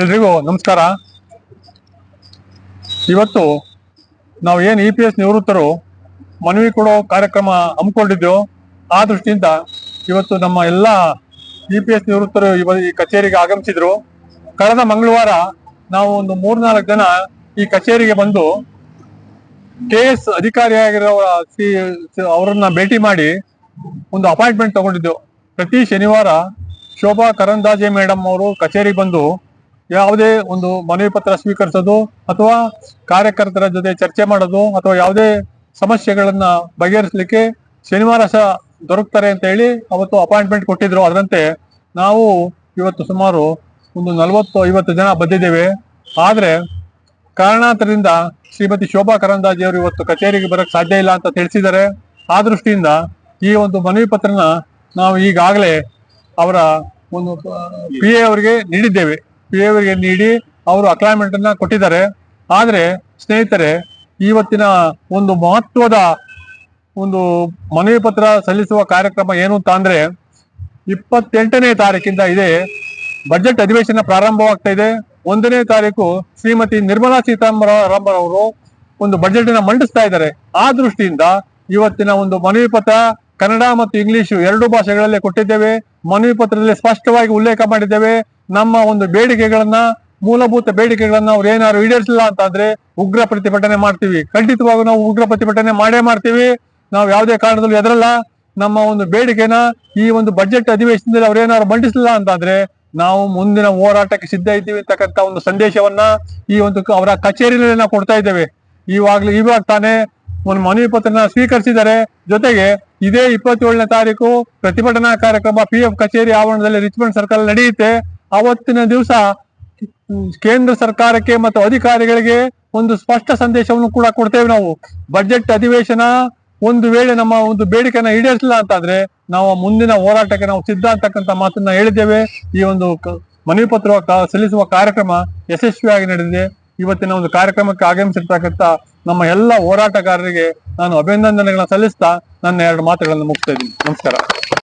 ಎಲ್ರಿಗೂ ನಮಸ್ಕಾರ. ಇವತ್ತು ನಾವು ಏನು ಇ ಪಿ ಎಸ್ ನಿವೃತ್ತರು ಮನವಿ ಕೊಡೋ ಕಾರ್ಯಕ್ರಮ ಹಮ್ಮಿಕೊಂಡಿದ್ದೆವು. ಆ ದೃಷ್ಟಿಯಿಂದ ಇವತ್ತು ನಮ್ಮ ಎಲ್ಲ ಇ ಪಿ ಎಸ್ ನಿವೃತ್ತರು ಇವ ಈ ಕಚೇರಿಗೆ ಆಗಮಿಸಿದ್ರು. ಕಳೆದ ಮಂಗಳವಾರ ನಾವು ಒಂದು ಮೂರ್ನಾಲ್ಕು ಜನ ಈ ಕಚೇರಿಗೆ ಬಂದು ಕೆ ಎಸ್ ಅಧಿಕಾರಿಯಾಗಿರೋ ಸಿ- ಅವರನ್ನ ಭೇಟಿ ಮಾಡಿ ಒಂದು ಅಪಾಯಿಂಟ್ಮೆಂಟ್ ತಗೊಂಡಿದ್ದೆವು. ಪ್ರತಿ ಶನಿವಾರ ಶೋಭಾ ಕರಂದಾಜೆ ಮೇಡಮ್ ಅವರು ಕಚೇರಿಗೆ ಬಂದು ಯಾವುದೇ ಒಂದು ಮನವಿ ಪತ್ರ ಸ್ವೀಕರಿಸೋದು ಅಥವಾ ಕಾರ್ಯಕರ್ತರ ಜೊತೆ ಚರ್ಚೆ ಮಾಡೋದು ಅಥವಾ ಯಾವುದೇ ಸಮಸ್ಯೆಗಳನ್ನ ಬಗೆಹರಿಸಲಿಕ್ಕೆ ಶನಿವಾರ ಸಹ ದೊರಕ್ತಾರೆ ಅಂತ ಹೇಳಿ ಅವತ್ತು ಅಪಾಯಿಂಟ್ಮೆಂಟ್ ಕೊಟ್ಟಿದ್ರು. ಅದರಂತೆ ನಾವು ಇವತ್ತು ಸುಮಾರು ಒಂದು ನಲವತ್ತು, ಐವತ್ತು ಜನ ಬಂದಿದ್ದೇವೆ. ಆದ್ರೆ ಕಾರಣಾಂತರದಿಂದ ಶ್ರೀಮತಿ ಶೋಭಾ ಕರಂದಾಜಿ ಅವರು ಇವತ್ತು ಕಚೇರಿಗೆ ಬರಕ್ ಸಾಧ್ಯ ಇಲ್ಲ ಅಂತ ತಿಳಿಸಿದ್ದಾರೆ. ಆ ದೃಷ್ಟಿಯಿಂದ ಈ ಒಂದು ಮನವಿ ಪತ್ರನ ನಾವು ಈಗಾಗಲೇ ಅವರ ಒಂದು ಪಿ ಎ ಅವರಿಗೆ ನೀಡಿದ್ದೇವೆ. ಪಿ ನೀಡಿ ಅವರು ಅಕ್ಲೈಮೆಂಟ್ ಅನ್ನ ಕೊಟ್ಟಿದ್ದಾರೆ. ಆದ್ರೆ ಸ್ನೇಹಿತರೆ, ಇವತ್ತಿನ ಒಂದು ಮಹತ್ವದ ಒಂದು ಮನವಿ ಪತ್ರ ಸಲ್ಲಿಸುವ ಕಾರ್ಯಕ್ರಮ ಏನು ಅಂತ ಅಂದ್ರೆ, ಇಪ್ಪತ್ತೆಂಟನೇ ತಾರೀಕಿಂದ ಇದೆ. ಬಜೆಟ್ ಅಧಿವೇಶನ ಪ್ರಾರಂಭವಾಗ್ತಾ ಇದೆ. ಒಂದನೇ ತಾರೀಕು ಶ್ರೀಮತಿ ನಿರ್ಮಲಾ ಸೀತಾರಾಮನ್ ಅವರು ಒಂದು ಬಜೆಟ್ ಅನ್ನ ಮಂಡಿಸ್ತಾ ಇದ್ದಾರೆ. ಆ ದೃಷ್ಟಿಯಿಂದ ಇವತ್ತಿನ ಒಂದು ಮನವಿ ಪತ್ರ ಕನ್ನಡ ಮತ್ತು ಇಂಗ್ಲಿಷ್ ಎರಡು ಭಾಷೆಗಳಲ್ಲಿ ಕೊಟ್ಟಿದ್ದೇವೆ. ಮನವಿ ಪತ್ರದಲ್ಲಿ ಸ್ಪಷ್ಟವಾಗಿ ಉಲ್ಲೇಖ ಮಾಡಿದ್ದೇವೆ. ನಮ್ಮ ಒಂದು ಬೇಡಿಕೆಗಳನ್ನ, ಮೂಲಭೂತ ಬೇಡಿಕೆಗಳನ್ನ ಅವ್ರು ಏನಾದ್ರು ಈಡೇರಿಸಿಲ್ಲ ಅಂತಂದ್ರೆ ಉಗ್ರ ಪ್ರತಿಭಟನೆ ಮಾಡ್ತೀವಿ. ಖಂಡಿತವಾಗೂ ನಾವು ಉಗ್ರ ಪ್ರತಿಭಟನೆ ಮಾಡೇ ಮಾಡ್ತೀವಿ. ನಾವು ಯಾವುದೇ ಕಾರಣದಲ್ಲೂ ಎದರಲ್ಲ ನಮ್ಮ ಒಂದು ಬೇಡಿಕೆನ ಈ ಒಂದು ಬಜೆಟ್ ಅಧಿವೇಶನದಲ್ಲಿ ಅವ್ರೇನಾದ್ರು ಮಂಡಿಸಲಿಲ್ಲ ಅಂತಂದ್ರೆ ನಾವು ಮುಂದಿನ ಹೋರಾಟಕ್ಕೆ ಸಿದ್ಧ ಇದ್ದೀವಿ ಅಂತಕ್ಕಂಥ ಒಂದು ಸಂದೇಶವನ್ನ ಈ ಒಂದು ಅವರ ಕಚೇರಿಯಲ್ಲಿ ನಾವು ಕೊಡ್ತಾ ಇದ್ದೇವೆ. ಇವಾಗ್ಲೂ, ಇವಾಗ ತಾನೇ ಒಂದು ಮನವಿ ಪತ್ರನ ಸ್ವೀಕರಿಸಿದ್ದಾರೆ. ಜೊತೆಗೆ ಇದೇ ಇಪ್ಪತ್ತೇಳನೇ ತಾರೀಕು ಪ್ರತಿಭಟನಾ ಕಾರ್ಯಕ್ರಮ ಪಿ ಕಚೇರಿ ಆವರಣದಲ್ಲಿ ರಿಚ್ಮಂಡ್ ಸರ್ಕಲ್ ನಡೆಯುತ್ತೆ. ಅವತ್ತಿನ ದಿವಸ ಕೇಂದ್ರ ಸರ್ಕಾರಕ್ಕೆ ಮತ್ತು ಅಧಿಕಾರಿಗಳಿಗೆ ಒಂದು ಸ್ಪಷ್ಟ ಸಂದೇಶವನ್ನು ಕೂಡ ಕೊಡ್ತೇವೆ ನಾವು. ಬಜೆಟ್ ಅಧಿವೇಶನ ಒಂದು ವೇಳೆ ನಮ್ಮ ಒಂದು ಬೇಡಿಕೆನ ಈಡೇರಿಸಲಿಲ್ಲ ಅಂತಂದ್ರೆ ನಾವು ಮುಂದಿನ ಹೋರಾಟಕ್ಕೆ ನಾವು ಸಿದ್ಧ ಅಂತಕ್ಕಂಥ ಮಾತನ್ನ ಹೇಳಿದ್ದೇವೆ. ಈ ಒಂದು ಮನವಿ ಪತ್ರ ಸಲ್ಲಿಸುವ ಕಾರ್ಯಕ್ರಮ ಯಶಸ್ವಿಯಾಗಿ ನಡೆದಿದೆ. ಇವತ್ತಿನ ಒಂದು ಕಾರ್ಯಕ್ರಮಕ್ಕೆ ಆಗಮಿಸಿರ್ತಕ್ಕಂಥ ನಮ್ಮ ಎಲ್ಲ ಹೋರಾಟಗಾರರಿಗೆ ನಾನು ಅಭಿನಂದನೆಗಳನ್ನ ಸಲ್ಲಿಸ್ತಾ ನನ್ನ ಎರಡು ಮಾತುಗಳನ್ನು ಮುಗಿಸ್ತಾ ಇದ್ದೀನಿ. ನಮಸ್ಕಾರ.